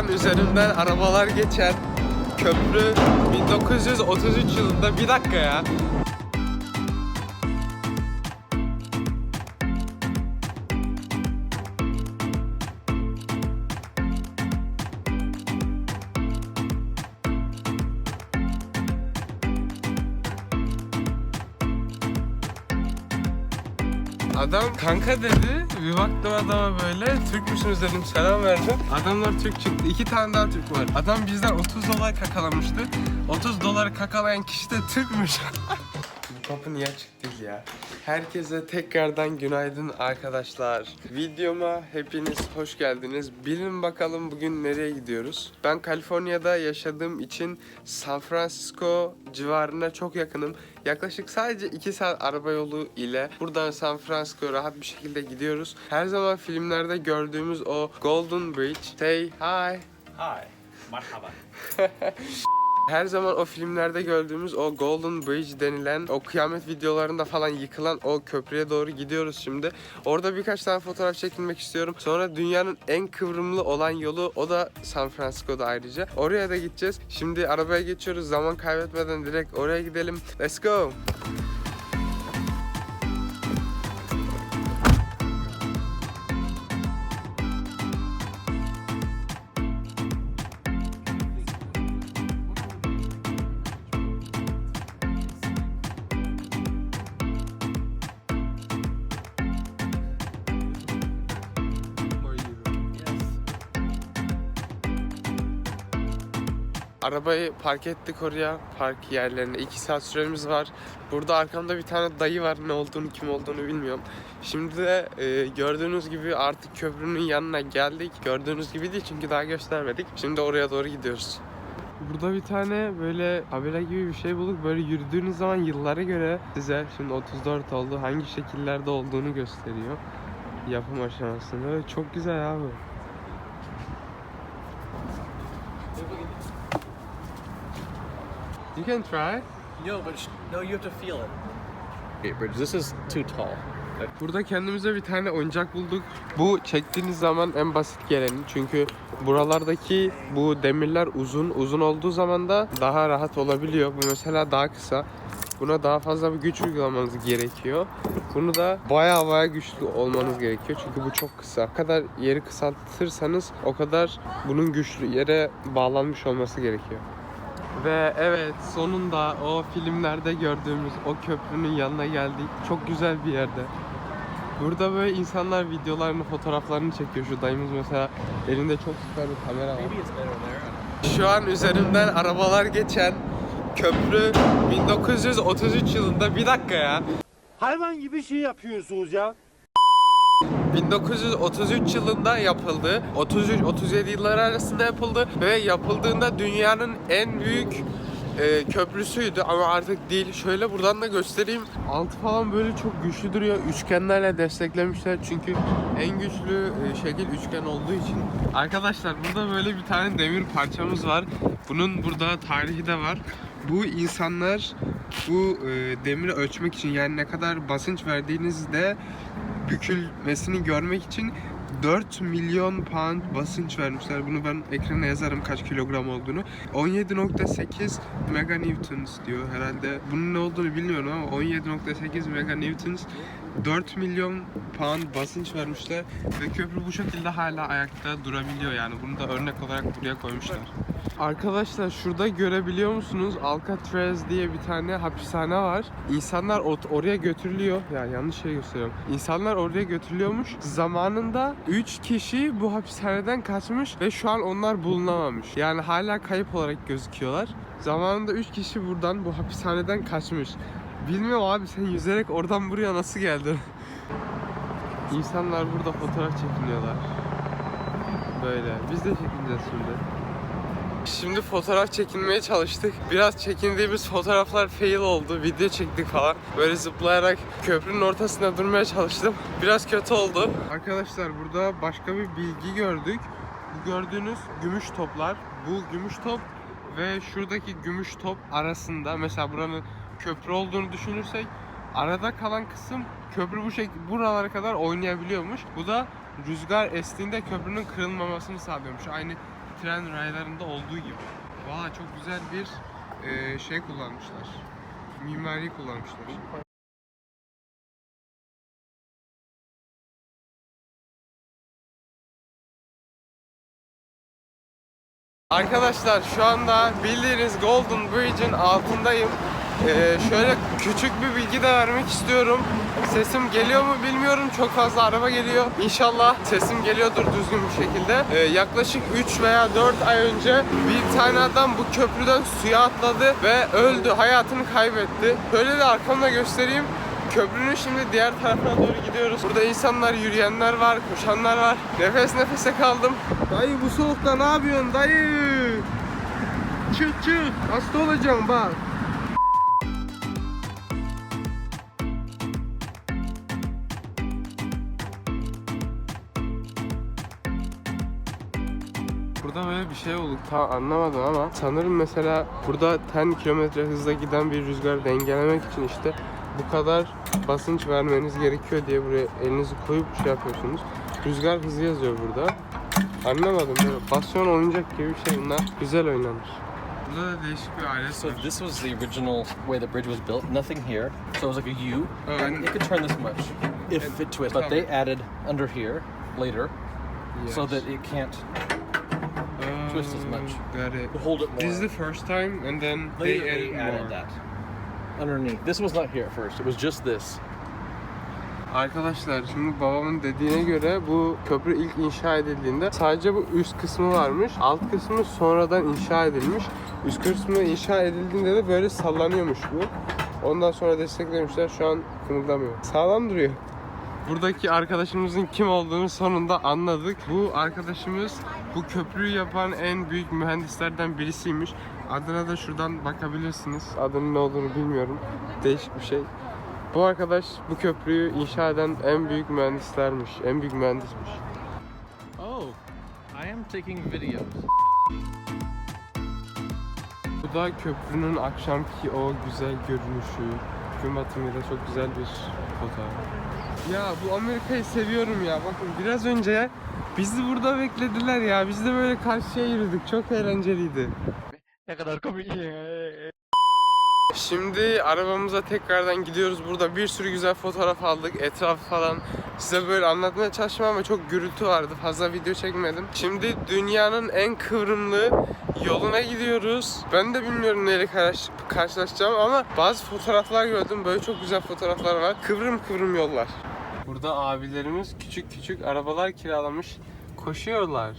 an üzerinden arabalar geçen köprü 1933 yılında bir dakika ya. Adam kanka dedi. Bir baktım adama böyle. Türk müsünüz dedim selam verdim. Adamlar Türk çıktı. İki tane daha Türk var. Adam bizden 30 dolar kakalamıştı. 30 doları kakalayan kişi de Türkmüş. Kapı niye açık değil ya? Herkese tekrardan günaydın arkadaşlar. Videoma hepiniz hoş geldiniz. Bilin bakalım bugün nereye gidiyoruz? Ben Kaliforniya'da yaşadığım için San Francisco civarına çok yakınım. Yaklaşık sadece 2 saat araba yolu ile buradan San Francisco rahat bir şekilde gidiyoruz. Her zaman filmlerde gördüğümüz o Golden Bridge. Say hi. Hi, marhaba. Her zaman o filmlerde gördüğümüz o Golden Bridge denilen o kıyamet videolarında falan yıkılan o köprüye doğru gidiyoruz şimdi. Orada birkaç tane fotoğraf çekilmek istiyorum. Sonra dünyanın en kıvrımlı olan yolu o da San Francisco'da ayrıca. Oraya da gideceğiz. Şimdi arabaya geçiyoruz. Zaman kaybetmeden direkt oraya gidelim. Let's go. Arabayı park ettik oraya. Park yerlerine. 2 saat süremiz var. Burada arkamda bir tane dayı var. Ne olduğunu, kim olduğunu bilmiyorum. Şimdi de e, gördüğünüz gibi artık köprünün yanına geldik. Gördüğünüz gibi değil çünkü daha göstermedik. Şimdi oraya doğru gidiyoruz. Burada bir tane böyle tabela gibi bir şey bulduk. Böyle yürüdüğünüz zaman yıllara göre size şimdi 34 oldu. Hangi şekillerde olduğunu gösteriyor. Yapım aşamasında. Çok güzel abi. You can try. No, but sh- no, you have to feel it. Okay, Bridge, this is too tall. Burada kendimize bir tane oyuncak bulduk. Bu çektiğiniz zaman en basit geleni. Çünkü buralardaki bu demirler uzun. Uzun olduğu zaman da daha rahat olabiliyor. Bu mesela daha kısa. Buna daha fazla bir güç uygulamanız gerekiyor. Bunu da baya baya güçlü olmanız gerekiyor. Çünkü bu çok kısa. Ne kadar yeri kısaltırsanız o kadar bunun güçlü yere bağlanmış olması gerekiyor. Ve evet sonunda o filmlerde gördüğümüz o köprünün yanına geldik. Çok güzel bir yerde. Burada böyle insanlar videolarını, fotoğraflarını çekiyor. Şu dayımız mesela elinde çok süper bir kamera var. Şu an üzerinden arabalar geçen köprü 1933 yılında bir dakika ya. Hayvan gibi şey yapıyorsunuz ya. 1933 yılında yapıldı. 33-37 yılları arasında yapıldı ve yapıldığında dünyanın en büyük e, köprüsüydü ama artık değil. Şöyle buradan da göstereyim. Altı falan böyle çok güçlü duruyor. Üçgenlerle desteklemişler çünkü en güçlü e, şekil üçgen olduğu için. Arkadaşlar burada böyle bir tane demir parçamız var. Bunun burada tarihi de var. Bu insanlar bu e, demiri ölçmek için yani ne kadar basınç verdiğinizde bükülmesini görmek için 4 milyon pound basınç vermişler. Bunu ben ekrana yazarım kaç kilogram olduğunu. 17.8 mega newtons diyor herhalde. Bunun ne olduğunu bilmiyorum ama 17.8 mega newtons 4 milyon pound basınç vermişler ve köprü bu şekilde hala ayakta durabiliyor yani. Bunu da örnek olarak buraya koymuşlar. Arkadaşlar şurada görebiliyor musunuz? Alcatraz diye bir tane hapishane var. İnsanlar oraya götürülüyor. Ya yanlış şey gösteriyorum. İnsanlar oraya götürülüyormuş. Zamanında 3 kişi bu hapishaneden kaçmış ve şu an onlar bulunamamış. Yani hala kayıp olarak gözüküyorlar. Zamanında 3 kişi buradan bu hapishaneden kaçmış. Bilmiyorum abi sen yüzerek oradan buraya nasıl geldin? İnsanlar burada fotoğraf çekiniyorlar. Böyle. Biz de çekineceğiz şimdi. Şimdi fotoğraf çekinmeye çalıştık. Biraz çekindiğimiz fotoğraflar fail oldu. Video çektik falan. Böyle zıplayarak köprünün ortasında durmaya çalıştım. Biraz kötü oldu. Arkadaşlar burada başka bir bilgi gördük. Bu gördüğünüz gümüş toplar. Bu gümüş top ve şuradaki gümüş top arasında mesela buranın köprü olduğunu düşünürsek arada kalan kısım köprü bu şekilde buralara kadar oynayabiliyormuş. Bu da rüzgar estiğinde köprünün kırılmamasını sağlıyormuş. Aynı tren raylarında olduğu gibi. Vay çok güzel bir e, şey kullanmışlar. Mimari kullanmışlar. Arkadaşlar şu anda bildiğiniz Golden Bridge'in altındayım. Ee, şöyle küçük bir bilgi de vermek istiyorum. Sesim geliyor mu bilmiyorum. Çok fazla araba geliyor. İnşallah sesim geliyordur düzgün bir şekilde. Ee, yaklaşık 3 veya 4 ay önce bir tane adam bu köprüden suya atladı ve öldü. Hayatını kaybetti. Şöyle de arkamda göstereyim. Köprünün şimdi diğer tarafına doğru gidiyoruz. Burada insanlar, yürüyenler var, koşanlar var. Nefes nefese kaldım. Dayı bu soğukta ne yapıyorsun dayı? Çık çık. Hasta olacağım bak. Böyle bir şey oldu. Tam anlamadım ama sanırım mesela burada 10 kilometre hızla giden bir rüzgarı dengelemek için işte bu kadar basınç vermeniz gerekiyor diye buraya elinizi koyup şey yapıyorsunuz. Rüzgar hızı yazıyor burada. Anlamadım böyle basyon oyuncak gibi bir şey bunlar. Güzel oynanır. Burada da değişik bir alet So this was the original way the bridge was built. Nothing here. So it was like a U, Oh, and it could turn this much if it twists. But they added under here later, so that it can't twist as much. Got it. to hold it more. This is the first time and then Later they added, added more. that underneath. This was not here at first. It was just this. Arkadaşlar şimdi babamın dediğine göre bu köprü ilk inşa edildiğinde sadece bu üst kısmı varmış. Alt kısmı sonradan inşa edilmiş. Üst kısmı inşa edildiğinde de böyle sallanıyormuş bu. Ondan sonra desteklemişler. Şu an kımıldamıyor. Sağlam duruyor. Buradaki arkadaşımızın kim olduğunu sonunda anladık. Bu arkadaşımız bu köprüyü yapan en büyük mühendislerden birisiymiş. Adına da şuradan bakabilirsiniz. Adının ne olduğunu bilmiyorum. Değişik bir şey. Bu arkadaş bu köprüyü inşa eden en büyük mühendislermiş. En büyük mühendismiş. Oh, I am taking videos. Bu da köprünün akşamki o güzel görünüşü. Gün batımıyla çok güzel bir fotoğraf. Ya bu Amerika'yı seviyorum ya. Bakın biraz önce bizi burada beklediler ya. Biz de böyle karşıya yürüdük. Çok eğlenceliydi. Ne kadar komik. Şimdi arabamıza tekrardan gidiyoruz. Burada bir sürü güzel fotoğraf aldık. Etrafı falan size böyle anlatmaya çalıştım ama çok gürültü vardı. Fazla video çekmedim. Şimdi dünyanın en kıvrımlı yoluna gidiyoruz. Ben de bilmiyorum neyle karş- karşılaşacağım ama bazı fotoğraflar gördüm. Böyle çok güzel fotoğraflar var. Kıvrım kıvrım yollar. Burada abilerimiz küçük küçük arabalar kiralamış. Koşuyorlar.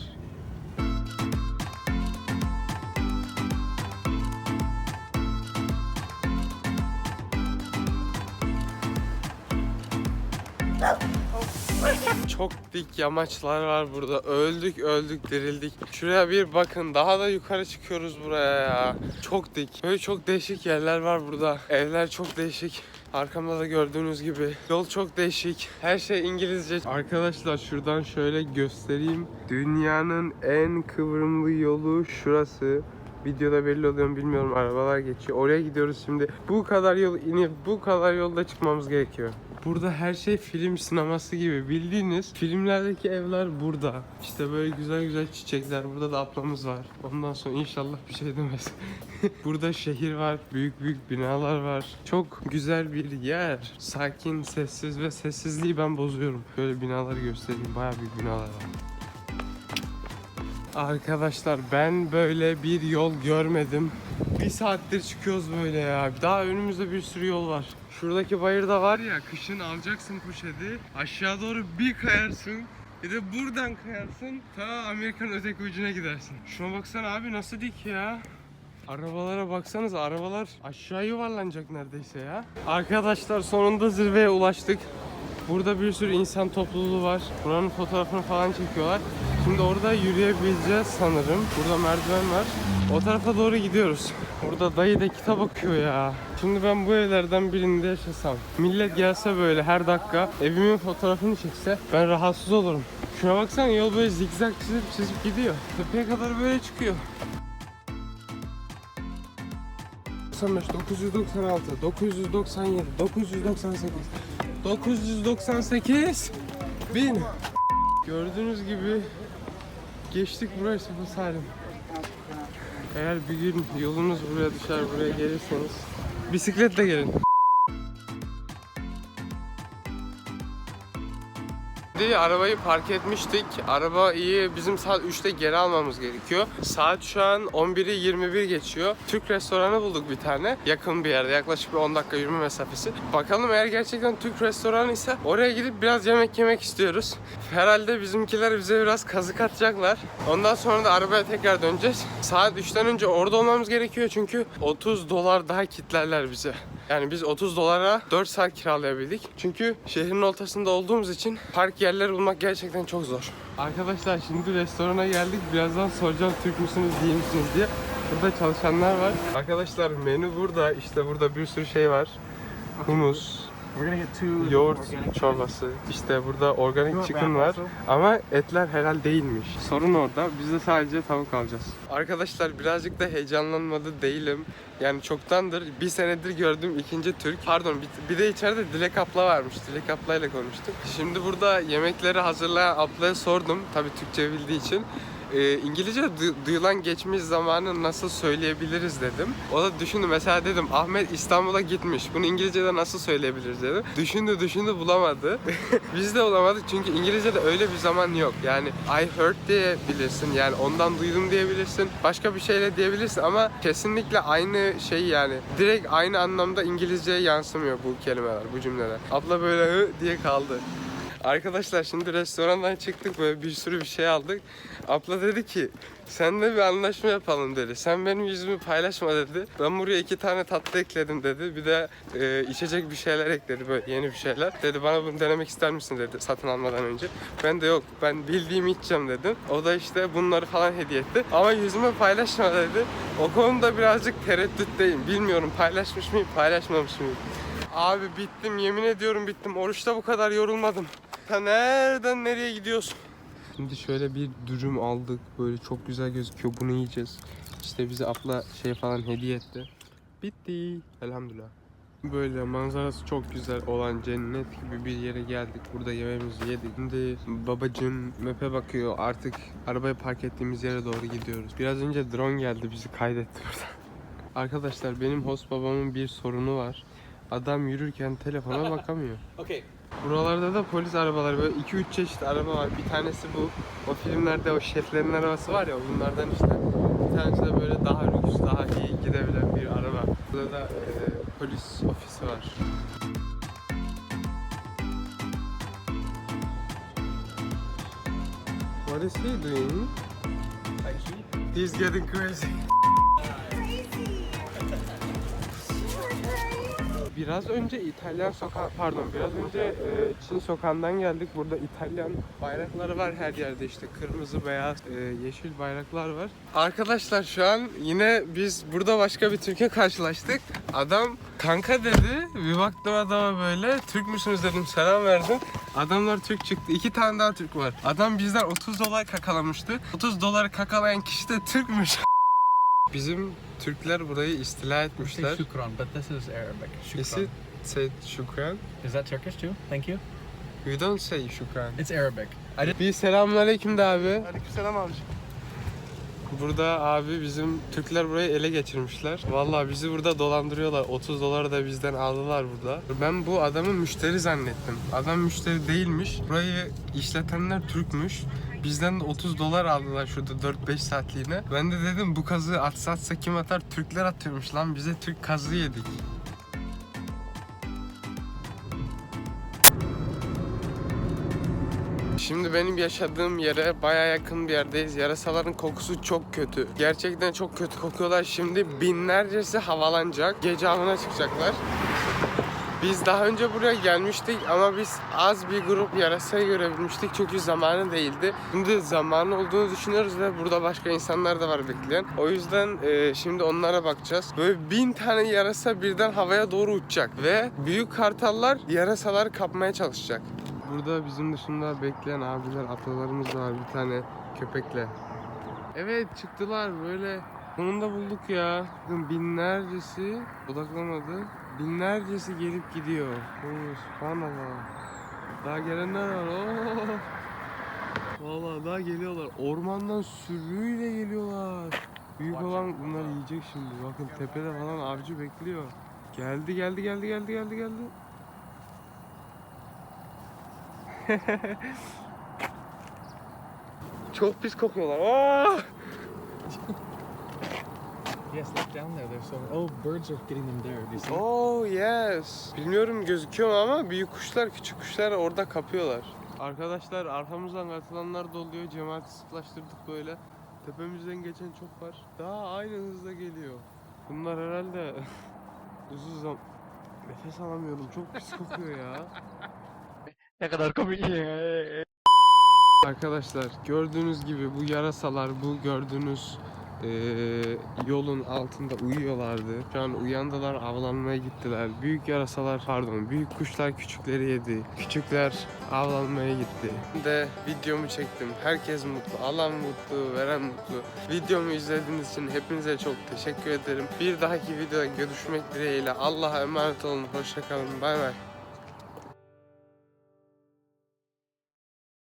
Çok dik yamaçlar var burada. Öldük öldük dirildik. Şuraya bir bakın. Daha da yukarı çıkıyoruz buraya ya. Çok dik. Böyle çok değişik yerler var burada. Evler çok değişik. Arkamda da gördüğünüz gibi. Yol çok değişik. Her şey İngilizce. Arkadaşlar şuradan şöyle göstereyim. Dünyanın en kıvrımlı yolu şurası. Videoda belli oluyor mu bilmiyorum. Arabalar geçiyor. Oraya gidiyoruz şimdi. Bu kadar yol inip bu kadar yolda çıkmamız gerekiyor. Burada her şey film sineması gibi. Bildiğiniz filmlerdeki evler burada. İşte böyle güzel güzel çiçekler. Burada da ablamız var. Ondan sonra inşallah bir şey demez. burada şehir var. Büyük büyük binalar var. Çok güzel bir yer. Sakin, sessiz ve sessizliği ben bozuyorum. Böyle binaları göstereyim. Bayağı büyük binalar var. Arkadaşlar ben böyle bir yol görmedim. Bir saattir çıkıyoruz böyle ya. Daha önümüzde bir sürü yol var. Şuradaki bayırda var ya kışın alacaksın poşeti. Aşağı doğru bir kayarsın. Bir de buradan kayarsın. Ta Amerika'nın öteki ucuna gidersin. Şuna baksana abi nasıl dik ya. Arabalara baksanız arabalar aşağı yuvarlanacak neredeyse ya. Arkadaşlar sonunda zirveye ulaştık. Burada bir sürü insan topluluğu var. Buranın fotoğrafını falan çekiyorlar. Şimdi orada yürüyebileceğiz sanırım. Burada merdiven var. O tarafa doğru gidiyoruz. Burada dayı da kitap okuyor ya. Şimdi ben bu evlerden birinde yaşasam. Millet gelse böyle her dakika evimin fotoğrafını çekse ben rahatsız olurum. Şuna baksana yol böyle zigzag çizip çizip gidiyor. Tepeye kadar böyle çıkıyor. 95, 996, 997, 998, 998, 1000. Gördüğünüz gibi geçtik burası bu salim. Eğer bir gün yolunuz buraya düşer buraya gelirseniz bisikletle gelin. Şimdi arabayı park etmiştik. Arabayı bizim saat 3'te geri almamız gerekiyor. Saat şu an 11'i 21 geçiyor. Türk restoranı bulduk bir tane. Yakın bir yerde. Yaklaşık bir 10 dakika yürüme mesafesi. Bakalım eğer gerçekten Türk restoranı ise oraya gidip biraz yemek yemek istiyoruz. Herhalde bizimkiler bize biraz kazık atacaklar. Ondan sonra da arabaya tekrar döneceğiz. Saat 3'ten önce orada olmamız gerekiyor çünkü 30 dolar daha kitlerler bize. Yani biz 30 dolara 4 saat kiralayabildik. Çünkü şehrin ortasında olduğumuz için park yerleri bulmak gerçekten çok zor. Arkadaşlar şimdi restorana geldik. Birazdan soracağım Türk müsünüz değil misiniz diye. Burada çalışanlar var. Arkadaşlar menü burada. İşte burada bir sürü şey var. Humus, We're gonna get two yoğurt çorbası. İşte burada organic Yok, chicken var. Ama etler helal değilmiş. Sorun orada. Biz de sadece tavuk alacağız. Arkadaşlar birazcık da heyecanlanmadı değilim. Yani çoktandır bir senedir gördüğüm ikinci Türk. Pardon bir, de içeride Dilek abla varmış. Dilek abla ile konuştuk. Şimdi burada yemekleri hazırlayan ablaya sordum. Tabii Türkçe bildiği için. Ee, İngilizce du- duyulan geçmiş zamanı nasıl söyleyebiliriz dedim. O da düşündü mesela dedim Ahmet İstanbul'a gitmiş. Bunu İngilizce'de nasıl söyleyebiliriz dedim. Düşündü düşündü bulamadı. Biz de bulamadık çünkü İngilizce'de öyle bir zaman yok. Yani I heard diyebilirsin yani ondan duydum diyebilirsin. Başka bir şeyle diyebilirsin ama kesinlikle aynı şey yani. Direkt aynı anlamda İngilizceye yansımıyor bu kelimeler, bu cümleler. Abla böyle diye kaldı. Arkadaşlar şimdi restorandan çıktık böyle bir sürü bir şey aldık. Abla dedi ki senle bir anlaşma yapalım dedi. Sen benim yüzümü paylaşma dedi. Ben buraya iki tane tatlı ekledim dedi. Bir de e, içecek bir şeyler ekledi böyle yeni bir şeyler. Dedi bana bunu denemek ister misin dedi satın almadan önce. Ben de yok ben bildiğimi içeceğim dedim. O da işte bunları falan hediye etti. Ama yüzümü paylaşma dedi. O konuda birazcık tereddütteyim. Bilmiyorum paylaşmış mıyım paylaşmamış mıyım. Abi bittim yemin ediyorum bittim. Oruçta bu kadar yorulmadım. Ta nereden nereye gidiyorsun? Şimdi şöyle bir dürüm aldık. Böyle çok güzel gözüküyor. Bunu yiyeceğiz. İşte bize abla şey falan hediye etti. Bitti. Elhamdülillah. Böyle manzarası çok güzel olan cennet gibi bir yere geldik. Burada yemeğimizi yedik. Şimdi babacığım map'e bakıyor. Artık arabayı park ettiğimiz yere doğru gidiyoruz. Biraz önce drone geldi bizi kaydetti burada. Arkadaşlar benim host babamın bir sorunu var. Adam yürürken telefona bakamıyor. Okay. Buralarda da polis arabaları böyle 2-3 çeşit araba var. Bir tanesi bu. O filmlerde o şeflerin arabası var ya bunlardan işte. Bir tanesi de böyle daha lüks, daha iyi gidebilen bir araba. Burada da e, polis ofisi var. What is he doing? He's getting crazy. Biraz önce İtalyan sokağı, pardon biraz önce e, Çin sokağından geldik. Burada İtalyan bayrakları var her yerde işte kırmızı, beyaz, e, yeşil bayraklar var. Arkadaşlar şu an yine biz burada başka bir Türk'e karşılaştık. Adam kanka dedi. Bir baktım adama böyle. Türk müsünüz dedim selam verdim. Adamlar Türk çıktı. İki tane daha Türk var. Adam bizden 30 dolar kakalamıştı. 30 dolar kakalayan kişi de Türkmüş. Bizim Türkler burayı istila etmişler. Shukran, but this is Arabic. Shukran. Is it say şükran? Is that Turkish too? Thank you. We don't say şükran. It's Arabic. Bir selamünaleyküm de abi. Aleykümselam abi. Burada abi bizim Türkler burayı ele geçirmişler. Vallahi bizi burada dolandırıyorlar. 30 doları da bizden aldılar burada. Ben bu adamı müşteri zannettim. Adam müşteri değilmiş. Burayı işletenler Türkmüş. Bizden de 30 dolar aldılar şurada 4-5 saatliğine. Ben de dedim bu kazığı atsa atsa kim atar? Türkler atıyormuş lan. Bize Türk kazığı yedik. Şimdi benim yaşadığım yere baya yakın bir yerdeyiz. Yarasaların kokusu çok kötü. Gerçekten çok kötü kokuyorlar. Şimdi binlercesi havalanacak. Gece avına çıkacaklar. Biz daha önce buraya gelmiştik ama biz az bir grup yarasayı görebilmiştik çünkü zamanı değildi. Şimdi zamanı olduğunu düşünüyoruz ve burada başka insanlar da var bekleyen. O yüzden e, şimdi onlara bakacağız. Böyle bin tane yarasa birden havaya doğru uçacak ve büyük kartallar yarasaları kapmaya çalışacak. Burada bizim dışında bekleyen abiler, atalarımız var bir tane köpekle. Evet çıktılar böyle. Sonunda bulduk ya. Binlercesi odaklamadı. Binlercesi gelip gidiyor. Oo, subhanallah. Daha gelenler var. Oo. Vallahi daha geliyorlar. Ormandan sürüyle geliyorlar. Büyük olan bunlar yiyecek şimdi. Bakın tepede falan avcı bekliyor. Geldi geldi geldi geldi geldi geldi. Çok pis kokuyorlar. Aa! Yes, look down there. There's so oh, birds are getting them there. Do you see? Oh yes. Bilmiyorum gözüküyor mu ama büyük kuşlar küçük kuşlar orada kapıyorlar. Arkadaşlar arkamızdan katılanlar da oluyor. Cemaati sıklaştırdık böyle. Tepemizden geçen çok var. Daha aynı hızla geliyor. Bunlar herhalde uzun zaman nefes alamıyorum. Çok pis kokuyor ya. Ne kadar komik. Arkadaşlar gördüğünüz gibi bu yarasalar bu gördüğünüz eee, yolun altında uyuyorlardı. Şu an uyandılar avlanmaya gittiler. Büyük yarasalar pardon büyük kuşlar küçükleri yedi. Küçükler avlanmaya gitti. De videomu çektim. Herkes mutlu. Alan mutlu, veren mutlu. Videomu izlediğiniz için hepinize çok teşekkür ederim. Bir dahaki videoda görüşmek dileğiyle. Allah'a emanet olun. Hoşçakalın. Bay bay.